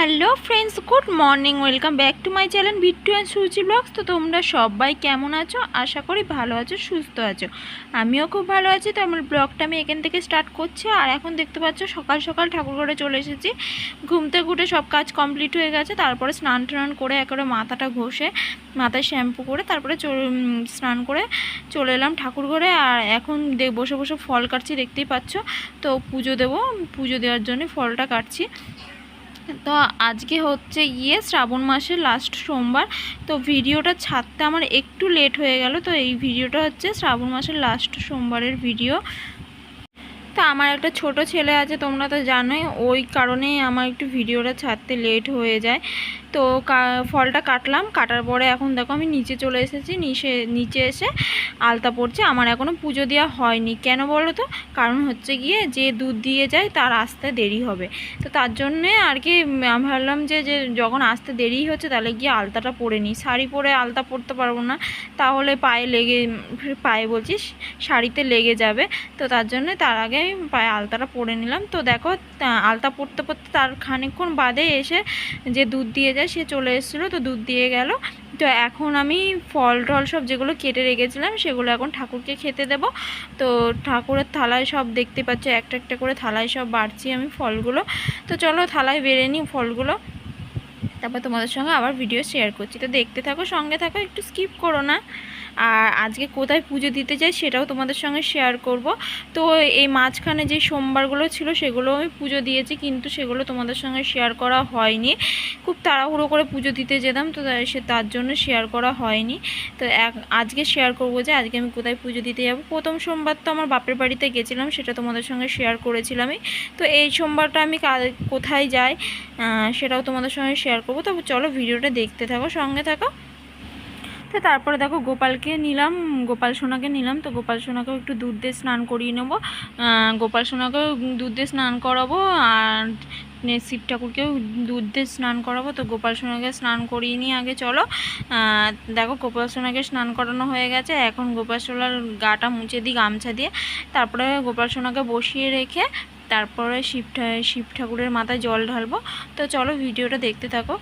Hello friends, good morning, welcome back to my channel Bittu and Suchi vlogs. তো তোমরা সবাই কেমন আছো? আশা করি ভালো আছো, সুস্থ আছো। আমিও খুব ভালো আছি, তো আমার ব্লগটা আমি এখান থেকে স্টার্ট করছি। আর এখন দেখতে পাচ্ছ, সকাল সকাল ঠাকুর ঘরে চলে এসেছি। ঘুমতে ঘুটে সব কাজ কমপ্লিট হয়ে গেছে। তারপরে স্নান টান করে একেবারে মাথাটা ঘষে, মাথায় শ্যাম্পু করে তারপরে স্নান করে চলে এলাম ঠাকুর ঘরে। আর এখন বসে বসে ফল কাটছি, দেখতেই পাচ্ছ। তো পুজো দেবো, পুজো দেওয়ার জন্য ফলটা কাটছি। তো আজকে হচ্ছে গিয়ে শ্রাবণ মাসের লাস্ট সোমবার, তো ভিডিওটা ছাড়তে আমার একটু লেট হয়ে গেল, তো এই ভিডিওটা হচ্ছে শ্রাবণ মাসের লাস্ট সোমবারের ভিডিও তো আমার একটা ছোট ছেলে আছে, তোমরা তো জানোই, ওই কারণেই আমার একটু ভিডিওটা ছাড়তে লেট হয়ে যায়। তো ফলটা কাটলাম, কাটার পরে এখন দেখো আমি নিচে চলে এসেছি, নিচে নিচে এসে আলতা পড়ছে আমার এখনও পুজো দেওয়া হয়নি। কেন বলো তো? কারণ হচ্ছে গিয়ে যে দুধ দিয়ে যায় তার আসতে দেরি হবে। তো তার জন্যে আর কি আমি ভাবলাম যে যে যখন আসতে দেরি হচ্ছে তাহলে গিয়ে আলতাটা পরে নিই। শাড়ি পরে আলতা পরতে পারব না। তাহলে পায়ে লেগে, পায়ে বলছিস শাড়িতে লেগে যাবে। তো তার জন্য তার আগে আমি পায়ে আলতাটা পরে নিলাম। তো দেখো আলতা পরতে পরতে তার খানিকক্ষণ বাদে এসে যে দুধ দিয়ে যায়, সে চলে এসেছিল, তো দুধ দিয়ে গেল। তো এখন আমি ফল টল সব যেগুলো কেটে রেখেছিলাম, সেগুলো এখন ঠাকুরকে খেতে দেব। তো ঠাকুরের থালায় সব দেখতে পাচ্ছি, একটা একটা করে থালায় সব বাড়ছি আমি ফলগুলো। তো চলো থালায় বেড়ে নিই ফলগুলো। তারপর তোমাদের সঙ্গে আবার ভিডিও শেয়ার করছি। তো দেখতে থাকো, সঙ্গে থাকো, একটু স্কিপ করো না। আর আজকে কোথায় পুজো দিতে যাই সেটাও তোমাদের সঙ্গে শেয়ার করব। তো এই মাঝখানে যে সোমবারগুলো ছিল সেগুলো আমি পুজো দিয়েছি কিন্তু সেগুলো তোমাদের সঙ্গে শেয়ার করা হয়নি। খুব তাড়াহুড়ো করে পুজো দিতে যেতাম তো সে তার জন্য শেয়ার করা হয়নি। তো এক- আজকে শেয়ার করব যে আজকে আমি কোথায় পুজো দিতে যাব। প্রথম সোমবার তো আমার বাপের বাড়িতে গেছিলাম সেটা তোমাদের সঙ্গে শেয়ার করেছিলামই তো এই সোমবারটা আমি কোথায় যাই সেটাও তোমাদের সঙ্গে শেয়ার করব। তবে চলো ভিডিওটা দেখতে থাকো, সঙ্গে থাকো। তো তারপরে দেখো গোপালকে নিলাম, গোপাল সোনাকে নিলাম, তো গোপাল সোনাকেও একটু দুধ দিয়ে স্নান করিয়ে নেব। গোপাল সোনাকেও দুধ দিয়ে স্নান করাবো, আর শিব ঠাকুরকেও দুধ দিয়ে স্নান করাবো, তো গোপাল সোনাকে স্নান করিয়ে নিয়ে আগে, চলো। দেখো গোপাল সোনাকে স্নান করানো হয়ে গেছে, এখন গোপাল সোনার গাটা মুছে দিই গামছা দিয়ে। তারপরে গোপাল সোনাকে বসিয়ে রেখে তারপরে শিব শিব ঠাকুরের মাথায় জল ঢালবো। তো চলো ভিডিওটা দেখতে থাকো।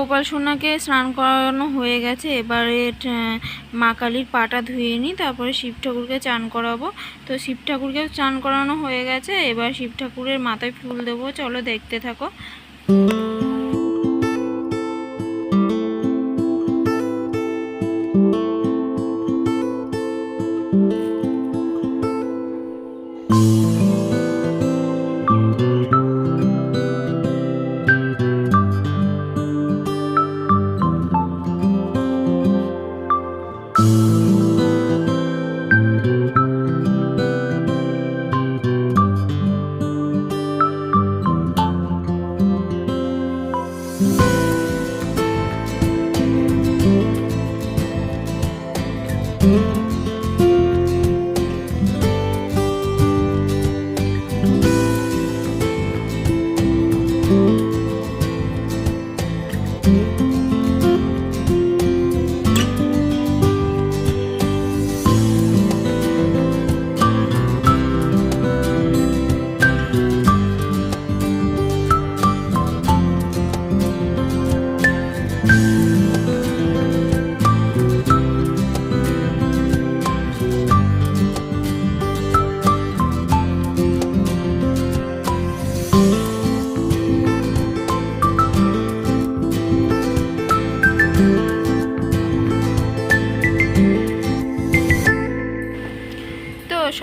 গোপাল সোনাকে স্নান করানো হয়ে গেছে। এবারে মা কালীর পাটা ধুয়ে নিই, তারপরে শিব ঠাকুরকে চান করাবো। তো শিব ঠাকুরকে চান করানো হয়ে গেছে। এবার শিব ঠাকুরের মাথায় ফুল দেবো। চলো দেখতে থাকো।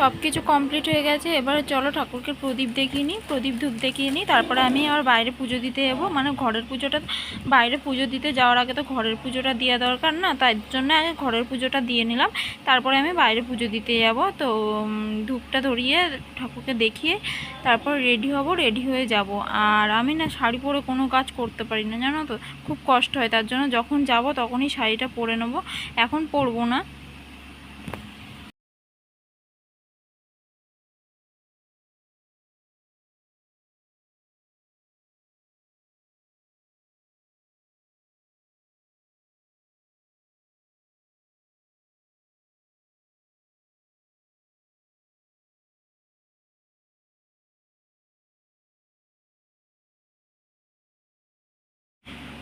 সব কিছু কমপ্লিট হয়ে গেছে, এবার চলো ঠাকুরকে প্রদীপ দেখিয়ে নিই, প্রদীপ ধূপ দেখিয়ে নিই, তারপরে আমি আবার বাইরে পুজো দিতে যাব। মানে ঘরের পুজোটা, বাইরে পুজো দিতে যাওয়ার আগে তো ঘরের পুজোটা দেওয়া দরকার না, তাই জন্য আগে ঘরের পুজোটা দিয়ে নিলাম। তারপরে আমি বাইরে পুজো দিতে যাব, তো ধূপটা ধরিয়ে ঠাকুরকে দেখিয়ে তারপর রেডি হব রেডি হয়ে যাব। আর আমি না শাড়ি পরে কোনো কাজ করতে পারি না, জানো তো? খুব কষ্ট হয়, তার জন্য যখন যাব তখনই শাড়িটা পরে নেব। এখন পরবো না।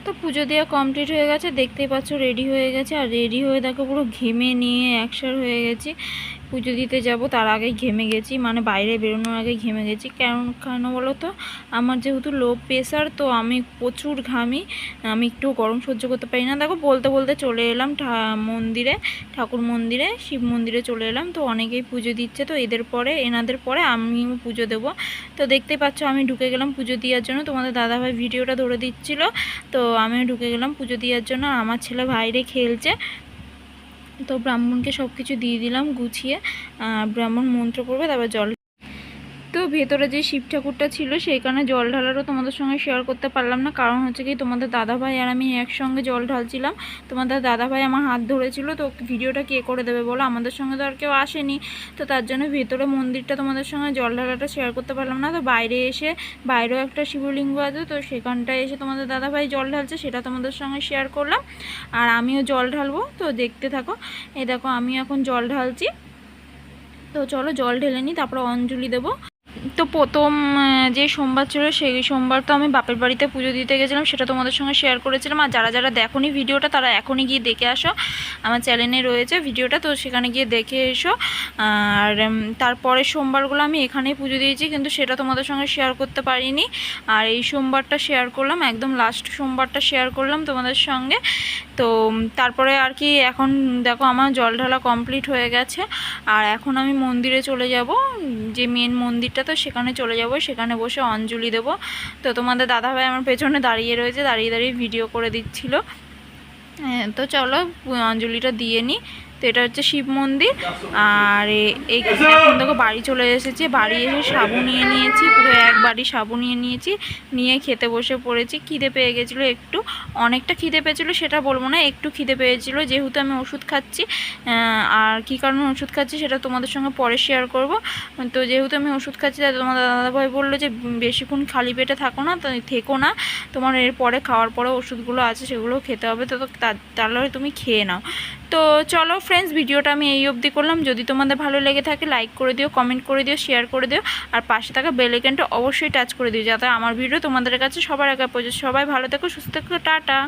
তো পুজো দেওয়া কমপ্লিট হয়ে গেছে, দেখতেই পাচ্ছ রেডি হয়ে গেছে। আর রেডি হয়ে দেখো পুরো ঘেমে নিয়ে একসার হয়ে গেছি। পুজো দিতে যাব, তার আগেই ঘেমে গেছি মানে বাইরে বেরোনোর আগে ঘেমে গেছি। কেন কেন বলো তো আমার যেহেতু লো প্রেশার তো আমি প্রচুর ঘামি, আমি একটু গরম সহ্য করতে পারি না। দেখো, বলতে বলতে চলে এলাম মন্দিরে, ঠাকুর মন্দিরে, শিব মন্দিরে চলে এলাম। তো অনেকেই পুজো দিচ্ছে, তো এদের পরে, এনাদের পরে আমিও পুজো দেবো। তো দেখতেই পাচ্ছ, আমি ঢুকে গেলাম পুজো দেওয়ার জন্য। তোমাদের দাদাভাই ভিডিওটা ধরে দিচ্ছিল, তো আমিও ঢুকে গেলাম পুজো দেওয়ার জন্য। আমার ছেলে বাইরে খেলছে তো ব্রাহ্মণকে সব কিছু দিয়ে দিলাম গুছিয়ে ব্রাহ্মণ মন্ত্র করবে তারপর জল ভেতরে যে শিব ঠাকুরটা ছিল সেইখানে জল ঢালারও তোমাদের সঙ্গে শেয়ার করতে পারলাম না। কারণ হচ্ছে কি, তোমাদের দাদাভাই আর আমি একসঙ্গে জল ঢালছিলাম। তোমাদের দাদাভাই আমার হাত ধরেছিল, তো ভিডিওটা কে করে দেবে বলো? আমাদের সঙ্গে তো আর কেউ আসেনি। তো তার জন্য ভেতরে মন্দিরটা তোমাদের সঙ্গে জল ঢালাটা শেয়ার করতে পারলাম না। তো বাইরে এসে, বাইরেও একটা শিবলিঙ্গ আছে, তো সেখানটায় এসে তোমাদের দাদাভাই জল ঢালছে, সেটা তোমাদের সঙ্গে শেয়ার করলাম। আর আমিও জল ঢালবো, তো দেখতে থাকো। এই দেখো, আমি এখন জল ঢালছি। তো চলো জল ঢেলে নিই, তারপরে অঞ্জলি দেবো। তো প্রথম যে সোমবার ছিল সেই সোমবার তো আমি বাপের বাড়িতে পুজো দিতে গেছিলাম, সেটা তোমাদের সঙ্গে শেয়ার করেছিলাম। আর যারা যারা দেখোনি ভিডিওটা, তারা এখনই গিয়ে দেখে আসো। আমার চ্যানেলে রয়েছে ভিডিওটা, তো সেখানে গিয়ে দেখে এসো। আর তারপরে সোমবারগুলো আমি এখানেই পুজো দিয়েছি, কিন্তু সেটা তোমাদের সঙ্গে শেয়ার করতে পারিনি। আর এই সোমবারটা শেয়ার করলাম, একদম লাস্ট সোমবারটা শেয়ার করলাম তোমাদের সঙ্গে। তো তারপরে আর কি এখন দেখো আমার জল ঢালা কমপ্লিট হয়ে গেছে। আর এখন আমি মন্দিরে চলে যাব, যে মেন মন্দিরটা তো সেখানে চলে যাব সেখানে বসে অঞ্জলি দেব। তো তোমাদের দাদাভাই আমার পেছনে দাঁড়িয়ে রয়েছে দাঁড়িয়ে দাঁড়িয়ে ভিডিও করে দিচ্ছিল। হ্যাঁ, তো চলো অঞ্জলিটা দিয়ে নিই তো এটা হচ্ছে শিব মন্দির। আর এই এখন দেখো বাড়ি চলে এসেছি। বাড়ি এসে সাবু নিয়ে নিয়েছি, পুরো এক বাড়ি সাবু নিয়ে নিয়েছি। নিয়ে খেতে বসে পড়েছি। খিদে পেয়ে গেছিল একটু। অনেকটা খিদে পেয়েছিলো সেটা বলব না, একটু খিদে পেয়েছিলো। যেহেতু আমি ওষুধ খাচ্ছি আর কী কারণে ওষুধ খাচ্ছি সেটা তোমাদের সঙ্গে পরে শেয়ার করব। তো যেহেতু আমি ওষুধ খাচ্ছি, তাই তোমার দাদাভাই বলল যে বেশিক্ষণ খালি পেটে থাকো না, তো থেকো না। তোমার এরপরে খাওয়ার পরে ওষুধগুলো আছে, সেগুলো খেতে হবে। তো তাহলে তুমি খেয়ে নাও। তো চলো ফ্রেন্ডস ভিডিওটা আমি এই অবধি করলাম। যদি তোমাদের ভালো লেগে থাকে লাইক করে দিও কমেন্ট করে দিও শেয়ার করে দিও। আর পাশে থাকা বেল আইকনটা অবশ্যই টাচ করে দিও, যাতে আমার ভিডিও তোমাদের কাছে সবার আগে পৌঁছে। সবাই ভালো থেকো, সুস্থ থেকো, টাটা।